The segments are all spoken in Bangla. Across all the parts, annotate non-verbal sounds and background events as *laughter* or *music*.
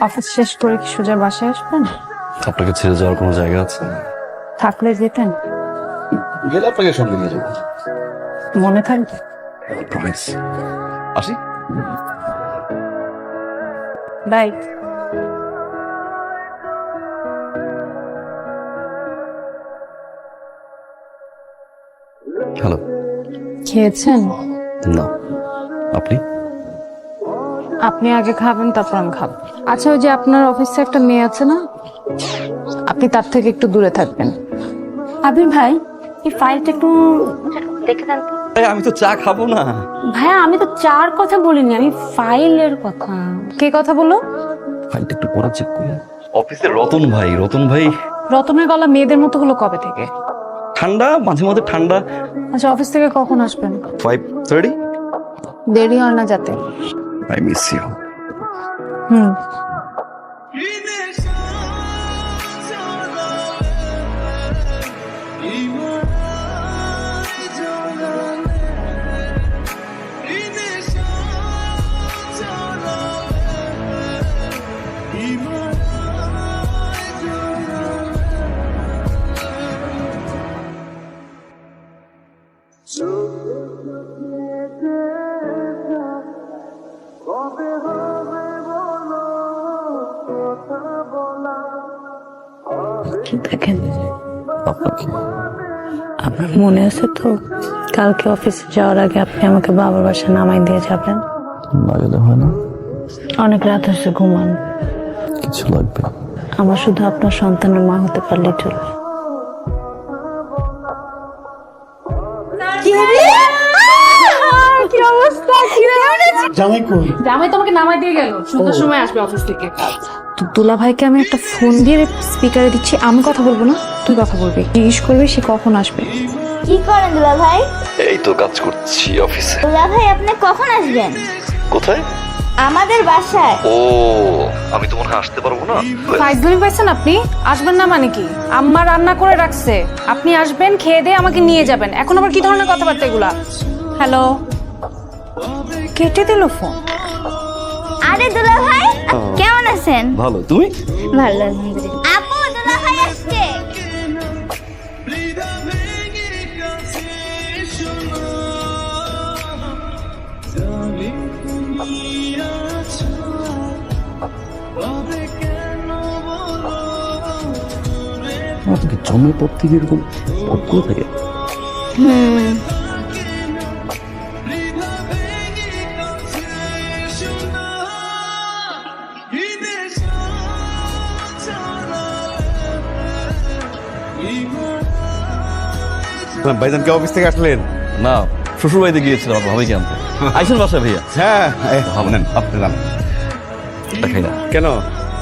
অফিস শেষ করে কি সোজা বাসায় আসবেন? আপনাকে ছেড়ে যাওয়ার কোনো জায়গা আছে? থাকলে যেতেন। গেলে আপনাকে সঙ্গে নিয়ে যাব। মনে থাকবে? প্রমিস আসি। বাই। হ্যালো খেয়েছেন? না। আপনি? আপনি আগে খাবেন তারপর আমি খাব। আচ্ছা ওই যে আপনার অফিসে একটা মেয়ে আছে না? আপনি তার থেকে একটু দূরে থাকবেন। আবির ভাই এই ফাইলটা একটু দেখে দেন তো। আমি তো চা খাব না। ভাইয়া আমি তো চার কথা বলিনি আমি ফাইলের কথা। কে কথা বলো ফাইলটা একটু পড়া চেক করি। অফিসে রতন ভাই রতন ভাই। রতনের গলা মেয়েদের মতো হলো কবে থেকে? ঠান্ডা মাঝে মাঝে ঠান্ডা। আচ্ছা অফিস থেকে কখন আসবেন? ফাইভ থার্টি দেরি হয় না যাতে। আই মিস ইউ হুম দেখেন আপনাকে আপনার মনে আছে তো? কালকে অফিসে যাওয়ার আগে আপনি আমাকে বাবার বাসায় নামাই দিয়ে যাবেন? না হয় না? অনেক রাত হয়েছে ঘুমান। কিছু লাগবে আমার শুধু আপনার সন্তানের মা হতে পারলে চলবে। কি অবস্থা? কি জামাই কই? জামাই তোমাকে নামাই দিয়ে গেল। সন্ধ্যার সময় আসবে অফিস থেকে। দুলা ভাইকে আমি একটা ফোন দিয়ে স্পিকারে দিচ্ছি আমি কথা বলব না তুই কথা বলবি। জিজ্ঞেস করবি সে কখন আসবে? কি করেন দুলা ভাই এই তো কাজ করছি অফিসে। দুলা ভাই আপনি কখন আসবেন? কোথায়? আমাদের বাসায়। ও আমি তো মনে হয় আসতে পারব না। ফাইজলামি পাইছেন আপনি? আসবেন না মানে কি? আম্মা রান্না করে রাখছে। আপনি আসবেন খেয়ে দিয়ে আমাকে নিয়ে যাবেন। এখন আবার কি ধরনের কথাবার্তা এগুলা? হ্যালো কেটে দিল ফোন আরে দুলা ভাই কেমন আছেন? ভালো তুমি? ভালো আপু দুলা ভাই আসছে। জন্মের পর থেকে এরকম করে থাকে ভাইজানকে অফিস থেকে আসলেন? না শ্বশুর বাড়িতে গিয়েছিলাম আমার ভাবিকে আনতে। আইসেন বাসায় ভাইয়া? হ্যাঁ আপনি নাম দেখাই না। কেন?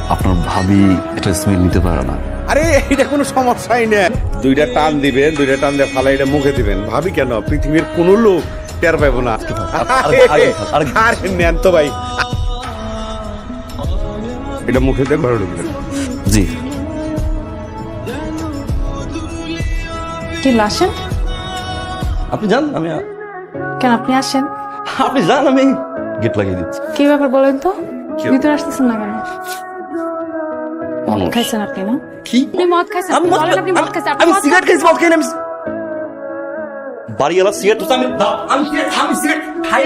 আপনার ভাবি এটা স্মেল নিতে পারে না। আরে এটা কোনো সমস্যাই না দুইটা টান দিবেন দুইটা টান দিয়ে ফালাই এটা মুখে দিবেন। ভাবি কেন? পৃথিবীর কোন লোক টের পাইবো না। আরে- আরে- আরে- আরে নেন তো ভাই। এটা মুখে দিয়ে ঘরে ঢুকবেন। জি। কি আসেন আপনি যান আমি কেন আপনি আসেন? আপনি যান আমি গেট লাগিয়ে দিচ্ছি। কি ব্যাপার বলেন তো? ভিতরে আসতেছেন না কেন? মদ খাইছেন আপনি না? কি? আপনি মদ খাইছেন আমি আপনি মদ বলেন আপনি মদ খাইছেন আমি সিগারেট খাইছি মদ খাইনি আমি বাড়িওয়ালা সিগারেট তো আমি আমি সিগারেট আমি সিগারেট খাই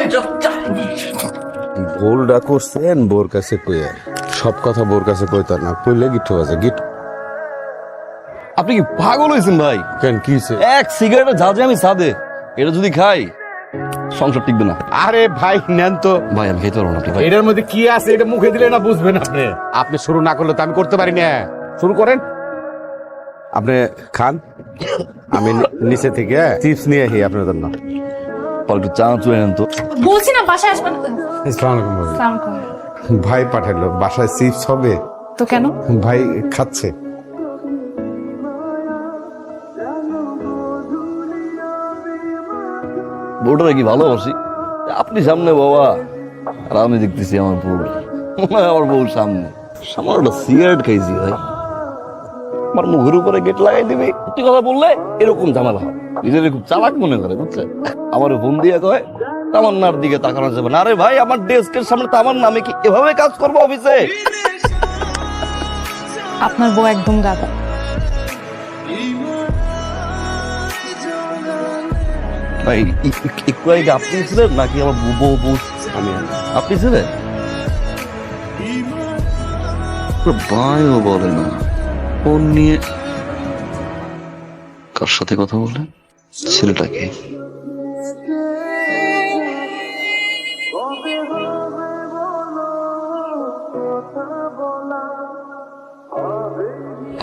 ভুলটা করছেন বোর কাছে কইয়া। সব কথা বোর কাছে না কইলে গিট আছে গিট। আপনি কি পাগল হয়েছেন ভাই? কেন কি এক সিগারেটের আমি সাদে এটা যদি খাই সংসার টিকবে না। আরে ভাই নেন তো। ভাই আমি খেতে পারব না ভাই। এটার মধ্যে কি আছে এটা মুখে দিলে না বুঝবেন আপনি। আপনি শুরু না করলে তো আমি করতে পারি না। শুরু করেন। আপনি খান। আমি নিচে থেকে চিপস নিয়ে আসি আপনার জন্য। একটু চা চুয়ে নেন তো। বলছি না বাসায় আসবেন? আসসালামু আলাইকুম ভাই। আসসালামু আলাইকুম। ভাই পাঠালো বাসায় চিপস হবে? তো কেন? ভাই খাচ্ছে। বউটা কি ভালোবাসি? আপনি সামনে বাবা। আর আমি দেখতেছি আমার বউ। *laughs* আমার বউ সামনে। একটা সিগারেট খাইছি ভাই। আমার মুখের উপরে গেট লাগাই দিবি। সত্যি কথা বললে এরকম ঝামেলা হয়। নিজেদের খুব চালাক মনে করে বুঝছে আমার ফোন দিয়ে কয়, তামান্নার দিকে তাকানো যাবে না। আরে ভাই, আমার ডেস্কের সামনে তামান্না, আমি কি এভাবে কাজ করব অফিসে? আপনার বউ একদম গাদা একটু আগে আপনি ছিলেন নাকি আমার বউ- বউ আমি আপনি ছিলেন? বায়ও বলে না। ফোন নিয়ে কার সাথে কথা বলে ছেলেটাকে।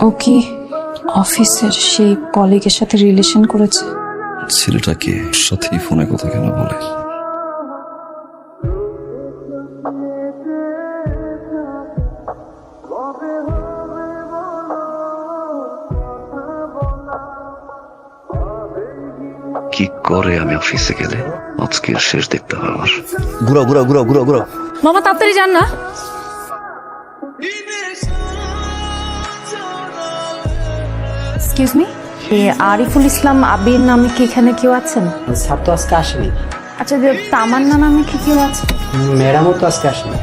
ও কি অফিসের সেই কলিগের সাথে রিলেশন করেছে? ছেলেটাকে সাথেই ফোনে কথা কেন বলে? কি করে আমি অফিসে গেলে? আজকের শেষ দেখতে হবে আমার। ঘুরা ঘুরা ঘুরা ঘুরা ঘুরা মামা তাড়াতাড়ি যান না। এক্সকিউজ মি আরিফুল ইসলাম আবির নামে কি এখানে কেউ আছেন? স্যার তো আজকে আসেনি। আচ্ছা যে তামান্না নামে কি কেউ আছে? ম্যাডামও তো আজকে আসেনি।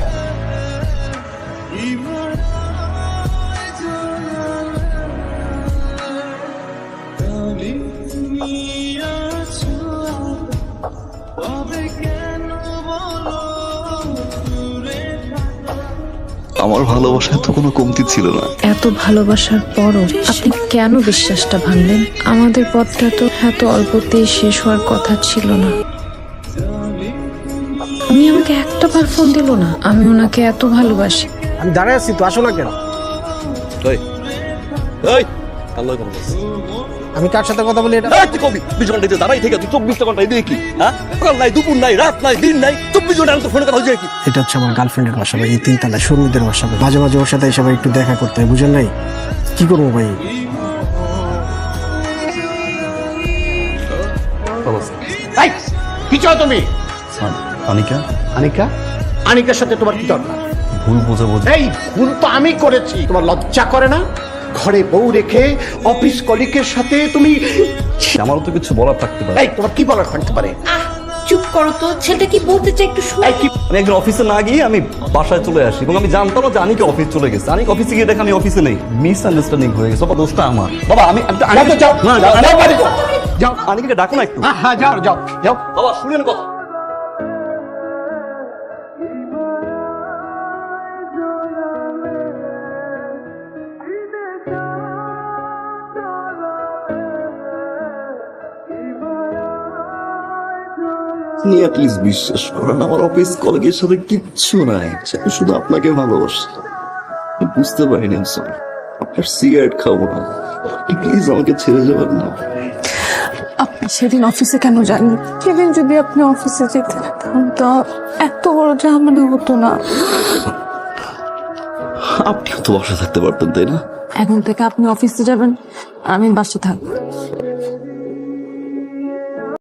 আমার ভালোবাসা তো কোনো কমতি ছিল না। এত ভালোবাসার পরও আপনি কেন বিশ্বাসটা ভাঙলেন? আমাদের পথটা তো এত অল্পতেই শেষ হওয়ার কথা ছিল না। আমি আমাকে একটা বার ফোন দিল না? আমি ওনাকে এত ভালোবাসি। আমি দাঁড়ায় আছি তো আসো না কেন? আল্লাহ কবুল আমি কার সাথে কথা বলি এটা? তুই কবি চব্বিশ ঘণ্টা দাঁড়াই থেকে তুই চব্বিশটা ঘণ্টা এদিকে কি হ্যাঁ? সকাল নাই দুপুর নাই রাত নাই দিন নাই চব্বিশ ঘণ্টা আমি তো ফোনে কথা হচ্ছে কি এটা হচ্ছে আমার গার্লফ্রেন্ডের বাসা ভাই এই তিনতলা শর্মিদের বাসা ভাই। মাঝে মাঝে ওর সাথে এসে ভাই একটু দেখা করতে হয় বুঝেন নাই? কি করব ভাই? কি চাও তুমি? অনিকা আনিকা? আনিকার সাথে তোমার কি দরকার? ভুল বোঝা বোঝা এই ভুল তো আমি করেছি। তোমার লজ্জা করে না? ঘরে বউ রেখে অফিস কলিকের সাথে তুমি আমারও তো কিছু বলার থাকতে পারে এই তোমার কি বলার থাকতে পারে চুপ করো তো ছেলেটা কি বলতে চাই একটু শুনে আমি একদিন অফিসে না গিয়ে আমি বাসায় চলে আসি এবং আমি জানতাম না যে আনিকে অফিস চলে গেছে আনিক অফিসে গিয়ে দেখে আমি অফিসে নেই মিস আন্ডারস্ট্যান্ডিং হয়ে গেছে বাবা দোষটা আমার বাবা আমি আমি তো যাও যাও আনিকে ডাকো না একটু হ্যাঁ হ্যাঁ যাও যাও যাও বাবা শুনেন কথা আপনি প্লিজ বিশ্বাস করেন আমার অফিস কলেজের সাথে কিচ্ছু নাই। শুধু আপনাকে ভালোবাসি বুঝতে পারিনি আপনার সিগারেট খাব না। প্লিজ আমাকে ছেড়ে যাবেন না। আপনি সেদিন অফিসে কেন যাননি? সেদিন যদি আপনি অফিসে যেতেন তো এত বড় ঝামেলা হতো না। আপনিও তো বাসায় থাকতে পারতেন তাই না? এখন থেকে আপনি অফিসে যাবেন আমি বাসে থাকব।